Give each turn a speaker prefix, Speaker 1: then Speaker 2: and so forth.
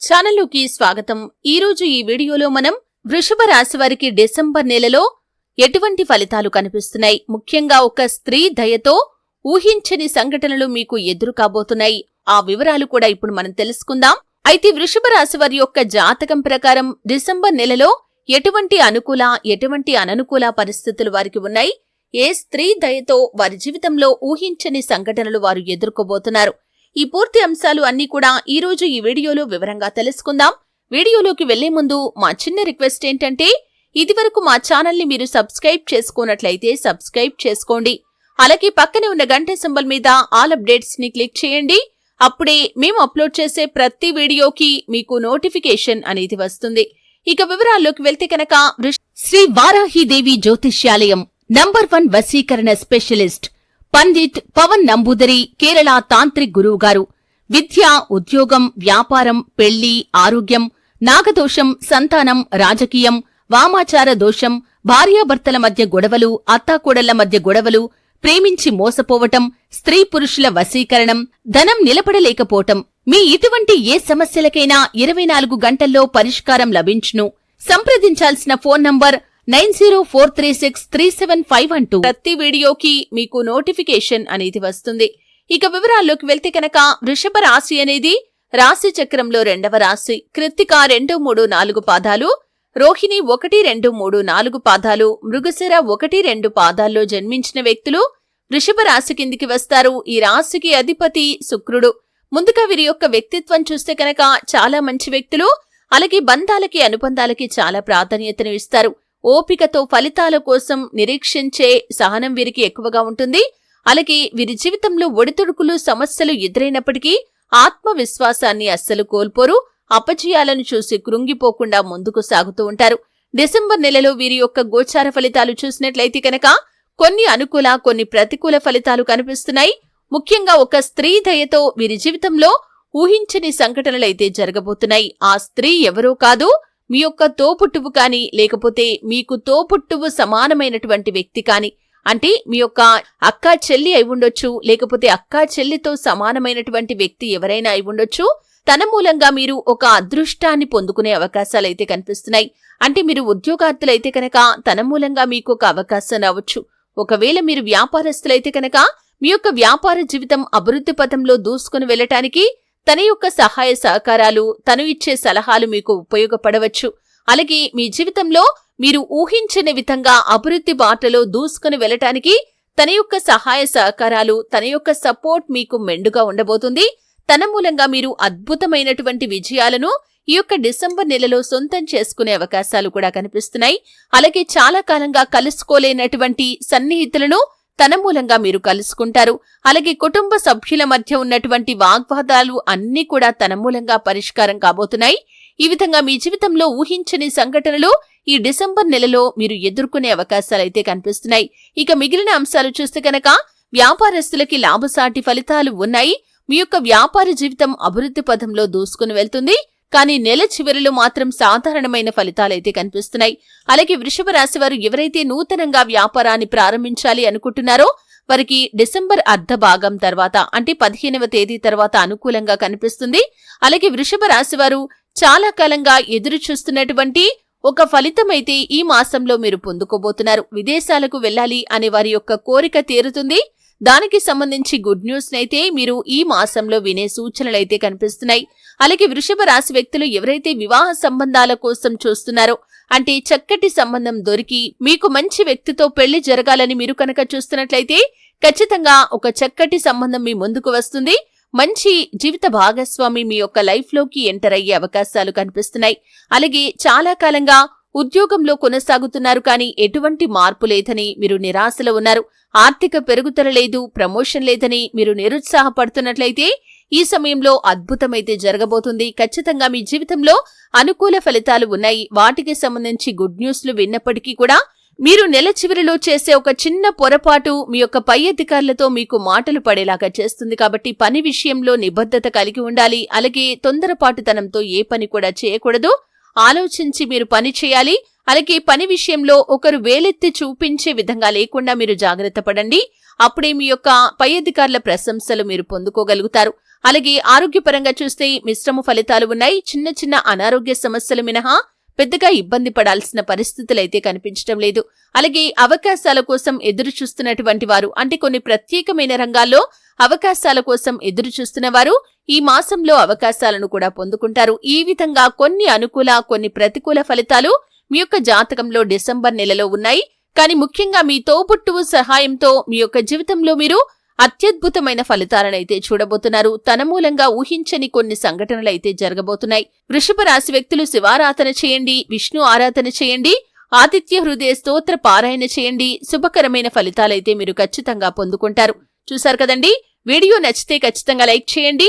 Speaker 1: ఛానల్లోకి స్వాగతం. ఈ రోజు ఈ వీడియోలో మనం వృషభ రాశి వారికి డిసెంబర్ నెలలో ఎటువంటి ఫలితాలు కనిపిస్తున్నాయి? ముఖ్యంగా ఒక స్త్రీ దయతో ఊహించని సంఘటనలు మీకు ఎదురు కాబోతున్నాయి. ఆ వివరాలు కూడా ఇప్పుడు మనం తెలుసుకుందాం. అయితే వృషభ రాశి వారి యొక్క జాతకం ప్రకారం డిసెంబర్ నెలలో ఎటువంటి అనుకూల ఎటువంటి అననుకూల పరిస్థితులు వారికి ఉన్నాయి? ఏ స్త్రీ దయతో వారి జీవితంలో ఊహించని సంఘటనలు వారు ఎదుర్కోబోతున్నారు? ఈ పూర్తి అంశాలు అన్నీ కూడా ఈ రోజు ఈ వీడియోలో వివరంగా తెలుసుకుందాం. వీడియోలోకి వెళ్ళే ముందు మా చిన్న రిక్వెస్ట్ ఏంటంటే ఇదివరకు మా ఛానల్ని మీరు సబ్స్క్రైబ్ చేసుకున్నట్లయితే సబ్స్క్రైబ్ చేసుకోండి. అలాగే పక్కనే ఉన్న గంట సింబల్ మీద ఆల్ అప్డేట్స్ని క్లిక్ చేయండి. అప్పుడే మేము అప్లోడ్ చేసే ప్రతి వీడియోకి మీకు నోటిఫికేషన్ అనేది వస్తుంది. ఇక వివరాల్లోకి వెళ్తే కనుక శ్రీ వారాహిదేవి జ్యోతిష్యాలయం నంబర్ వన్ వసీకరణ స్పెషలిస్ట్ పండిట్ పవన్ నంబూదరి కేరళ తాంత్రిక్ గురువు గారు విద్య ఉద్యోగం వ్యాపారం పెళ్ళి ఆరోగ్యం నాగదోషం సంతానం రాజకీయం వామాచార దోషం భార్యాభర్తల మధ్య గొడవలు అత్తాకోడళ్ళ మధ్య గొడవలు ప్రేమించి మోసపోవటం స్త్రీ పురుషుల వశీకరణం ధనం నిలబడలేకపోవటం. మీ ఇటువంటి ఏ సమస్యలకైనా ఇరవై నాలుగు గంటల్లో పరిష్కారం లభించును. సంప్రదించాల్సిన phone number nine zero four three six three seven five one two. ప్రతి వీడియోకి మీకు నోటిఫికేషన్ అనేది వస్తుంది. ఇక వివరాల్లోకి వెళ్తే కనుక వృషభ రాశి అనేది రాశి చక్రంలో రెండవ రాశి. కృత్తిక రెండు మూడు నాలుగు పాదాలు రోహిణి ఒకటి రెండు మూడు నాలుగు పాదాలు మృగశిర ఒకటి రెండు పాదాల్లో జన్మించిన వ్యక్తులు వృషభ రాశి కిందికి వస్తారు. ఈ రాశికి అధిపతి శుక్రుడు. ముందుగా వీరి యొక్క వ్యక్తిత్వం చూస్తే కనుక చాలా మంచి వ్యక్తులు అలాగే బంధాలకి అనుబంధాలకి చాలా ప్రాధాన్యతను ఇస్తారు. ఓపికతో ఫలితాల కోసం నిరీక్షించే సహనం వీరికి ఎక్కువగా ఉంటుంది. అలాగే వీరి జీవితంలో ఒడిదుడుకులు సమస్యలు ఎదురైనప్పటికీ ఆత్మవిశ్వాసాన్ని అస్సలు కోల్పోరు. అపజయాలను చూసి కృంగిపోకుండా ముందుకు సాగుతూ ఉంటారు. డిసెంబర్ నెలలో వీరి యొక్క గోచార ఫలితాలు చూసినట్లయితే కనుక కొన్ని అనుకూల కొన్ని ప్రతికూల ఫలితాలు కనిపిస్తున్నాయి. ముఖ్యంగా ఒక స్త్రీ దయతో వీరి జీవితంలో ఊహించని సంఘటనలైతే జరగబోతున్నాయి. ఆ స్త్రీ ఎవరో కాదు మీ యొక్క తోపుట్టువు కాని లేకపోతే మీకు తోపుట్టువు సమానమైనటువంటి వ్యక్తి కాని అంటే మీ యొక్క అక్కా చెల్లి అయి ఉండొచ్చు లేకపోతే అక్కా చెల్లితో సమానమైనటువంటి వ్యక్తి ఎవరైనా అయి ఉండొచ్చు తన మూలంగా మీరు ఒక అదృష్టాన్ని పొందుకునే అవకాశాలైతే కనిపిస్తున్నాయి. అంటే మీరు ఉద్యోగార్థులైతే కనుక తన మూలంగా మీకు ఒక అవకాశం రావచ్చు. ఒకవేళ మీరు వ్యాపారస్తులైతే కనుక మీ యొక్క వ్యాపార జీవితం అభివృద్ధి పథంలో దూసుకుని వెళ్ళటానికి తన యొక్క సహాయ సహకారాలు తను ఇచ్చే సలహాలు మీకు ఉపయోగపడవచ్చు. అలాగే మీ జీవితంలో మీరు ఊహించని విధంగా అభివృద్ధి బాటలో దూసుకుని వెళ్ళటానికి తన యొక్క సహాయ సహకారాలు తన యొక్క సపోర్ట్ మీకు మెండుగా ఉండబోతుంది. తన మూలంగా మీరు అద్భుతమైనటువంటి విజయాలను ఈ యొక్క డిసెంబర్ నెలలో సొంతం చేసుకునే అవకాశాలు కూడా కనిపిస్తున్నాయి. అలాగే చాలా కాలంగా కలుసుకోలేనటువంటి సన్నిహితులను తన మూలంగా మీరు కలుసుకుంటారు. అలాగే కుటుంబ సభ్యుల మధ్య ఉన్నటువంటి వాగ్వాదాలు అన్నీ కూడా తన మూలంగా పరిష్కారం కాబోతున్నాయి. ఈ విధంగా మీ జీవితంలో ఊహించని సంఘటనలు ఈ డిసెంబర్ నెలలో మీరు ఎదుర్కొనే అవకాశాలైతే కనిపిస్తున్నాయి. ఇక మిగిలిన అంశాలు చూస్తే కనుక వ్యాపారస్తులకి లాభసాటి ఫలితాలు ఉన్నాయి. మీ యొక్క వ్యాపార జీవితం అభివృద్ధి పథంలో దూసుకుని వెళ్తుంది. కానీ నెల చివరిలో మాత్రం సాధారణమైన ఫలితాలైతే కనిపిస్తున్నాయి. అలాగే వృషభ రాశి వారు ఎవరైతే నూతనంగా వ్యాపారాన్ని ప్రారంభించాలి అనుకుంటున్నారో వారికి డిసెంబర్ అర్ధ భాగం తర్వాత అంటే పదిహేనవ తేదీ తర్వాత అనుకూలంగా కనిపిస్తుంది. అలాగే వృషభ రాశి వారు చాలా కాలంగా ఎదురు చూస్తున్నటువంటి ఒక ఫలితమైతే ఈ మాసంలో మీరు పొందుకోబోతున్నారు. విదేశాలకు వెళ్ళాలి అనే వారి యొక్క కోరిక తీరుతుంది. దానికి సంబంధించి గుడ్ న్యూస్ నైతే మీరు ఈ మాసంలో వినే సూచనలైతే కనిపిస్తున్నాయి. అలాగే వృషభ రాశి వ్యక్తులు ఎవరైతే వివాహ సంబంధాల కోసం చూస్తున్నారో అంటే చక్కటి సంబంధం దొరికి మీకు మంచి వ్యక్తితో పెళ్ళి జరగాలని మీరు కనుక చూస్తున్నట్లయితే ఖచ్చితంగా ఒక చక్కటి సంబంధం మీ ముందుకు వస్తుంది. మంచి జీవిత భాగస్వామి మీ యొక్క లైఫ్లోకి ఎంటర్ అయ్యే అవకాశాలు కనిపిస్తున్నాయి. అలాగే చాలా కాలంగా ఉద్యోగంలో కొనసాగుతున్నారు కానీ ఎటువంటి మార్పు లేదని మీరు నిరాశలో ఉన్నారు. ఆర్థిక పెరుగుదల లేదు ప్రమోషన్ లేదని మీరు నిరుత్సాహపడుతున్నట్లయితే ఈ సమయంలో అద్భుతమైతే జరగబోతుంది. ఖచ్చితంగా మీ జీవితంలో అనుకూల ఫలితాలు ఉన్నాయి. వాటికి సంబంధించి గుడ్ న్యూస్లు విన్నప్పటికీ కూడా మీరు నెల చివరిలో చేసే ఒక చిన్న పొరపాటు మీ యొక్క పై అధికారులతో మీకు మాటలు పడేలాగా చేస్తుంది కాబట్టి పని విషయంలో నిబద్ధత కలిగి ఉండాలి. అలాగే తొందరపాటుతనంతో ఏ పని కూడా చేయకూడదు. ఆలోచించి మీరు పని చేయాలి. అలాగే పని విషయంలో ఒకరు వేలెత్తి చూపించే విధంగా లేకుండా మీరు జాగ్రత్త పడండి. అప్పుడే మీ యొక్క పై అధికారుల ప్రశంసలు మీరు పొందుకోగలుగుతారు. అలాగే ఆరోగ్యపరంగా చూస్తే మిశ్రమ ఫలితాలు ఉన్నాయి. చిన్న చిన్న అనారోగ్య సమస్యలు మినహా పెద్దగా ఇబ్బంది పడాల్సిన పరిస్థితులైతే కనిపించడం లేదు. అలాగే అవకాశాల కోసం ఎదురు చూస్తున్నటువంటి వారు అంటే కొన్ని ప్రత్యేకమైన రంగాల్లో అవకాశాల కోసం ఎదురు చూస్తున్న వారు ఈ మాసంలో అవకాశాలను కూడా పొందుకుంటారు. ఈ విధంగా కొన్ని అనుకూల కొన్ని ప్రతికూల ఫలితాలు మీ యొక్క జాతకంలో డిసెంబర్ నెలలో ఉన్నాయి. కానీ ముఖ్యంగా మీ తోబుట్టువు సహాయంతో మీ యొక్క జీవితంలో మీరు అత్యద్భుతమైన ఫలితాలనైతే చూడబోతున్నారు. తన మూలంగా ఊహించని కొన్ని సంఘటనలు అయితే జరగబోతున్నాయి. వృషభ రాశి వ్యక్తులు శివారాధన చేయండి విష్ణు ఆరాధన చేయండి ఆదిత్య హృదయ స్తోత్ర పారాయణ చేయండి శుభకరమైన ఫలితాలైతే మీరు ఖచ్చితంగా పొందుకుంటారు. చూశారు కదండి? వీడియో నచ్చితే ఖచ్చితంగా లైక్ చేయండి.